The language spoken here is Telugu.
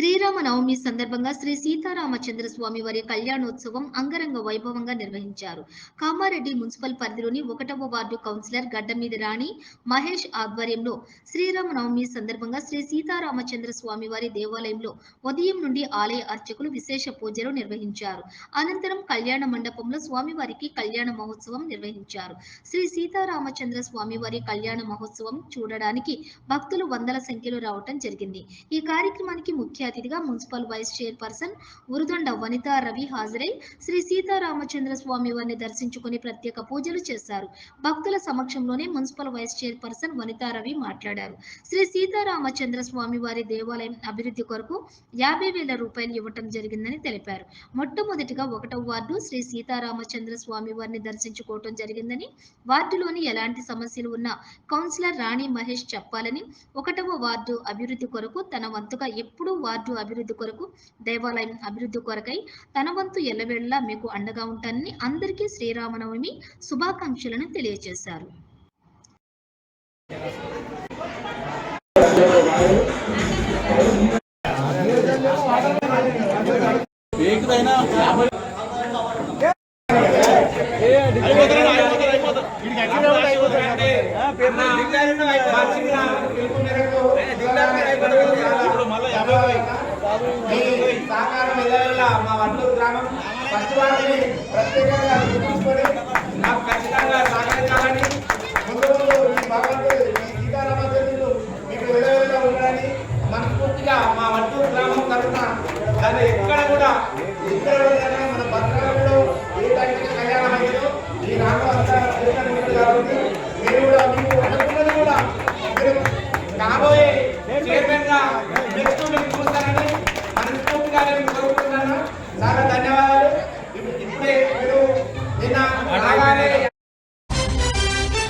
శ్రీరామనవమి సందర్భంగా శ్రీ సీతారామచంద్ర స్వామి వారి కళ్యాణోత్సవం అంగరంగ వైభవంగా నిర్వహించారు. కామారెడ్డి మున్సిపల్ పరిధిలోని ఒకటవ వార్డు కౌన్సిలర్ గడ్డమీద రాణి మహేష్ ఆధ్వర్యంలో శ్రీరామనవమి సందర్భంగా శ్రీ సీతారామచంద్ర స్వామి వారి దేవాలయంలో ఉదయం నుండి ఆలయ అర్చకులు విశేష పూజలు నిర్వహించారు. అనంతరం కళ్యాణ మండపంలో స్వామివారికి కళ్యాణ మహోత్సవం నిర్వహించారు. శ్రీ సీతారామచంద్ర స్వామి వారి కళ్యాణ మహోత్సవం చూడడానికి భక్తులు వందల సంఖ్యలో రావటం జరిగింది. ఈ కార్యక్రమానికి ముఖ్య అతిథిగా municipal vice chairperson Urudonda Vanitha Ravi హాజరై శ్రీ సీతారామచంద్ర స్వామి వారిని దర్శించుకుని ప్రత్యేక పూజలు చేశారు. భక్తుల సమక్షంలోనే municipal vice chairperson Vanitha Ravi మాట్లాడారు. శ్రీ సీతారామచంద్ర స్వామి వారి దేవాలయం అభివృద్ధి కొరకు యాభై వేల రూపాయలు ఇవ్వటం జరిగిందని తెలిపారు. మొట్టమొదటిగా ఒకటవ వార్డు శ్రీ సీతారామచంద్ర స్వామి వారిని దర్శించుకోవటం జరిగిందని వార్డులోని ఎలాంటి సమస్యలు ఉన్నా కౌన్సిలర్ రాణి మహేష్ చెప్పాలని ఒకటవ వార్డు అభివృద్ధి కొరకు తన వంతుగా ఎప్పుడూ వార్డు అభివృద్ధి కొరకు దేవాలయం అభివృద్ధి కొరకై తన వంతు ఎల్లవేళలా మీకు అండగా ఉంటానని అందరికీ శ్రీరామనవమి శుభాకాంక్షలను తెలియజేశారు ఏకదైనా యాభై ఇప్పుడు మళ్ళీ యాభై మీ సహకారం మా వడ్లూరు గ్రామం ఫస్ట్ వారిని ప్రత్యేకంగా గుర్తుంచుకొని నాకు ఖచ్చితంగా సహకరించాలని ముందు ముందు ఈ భగవంతుడు ఈ సీతారామచంద్రుడు మీకు ఎల్లవేళ ఉండాలని మనస్ఫూర్తిగా మా వడ్లూరు గ్రామం తరఫున దాన్ని ఎక్కడ కూడా ఎక్కడ మన భద్రకంలో ఏ టైంకి కళ్యాణం అయ్యిందో ఈ నాన్న అంతా తిరగని కాబట్టి మీరు కూడా మీకు అనుకున్నది కూడా చాలా ధన్యవాదాలు. ఇప్పుడే మీరు నిన్న రాగానే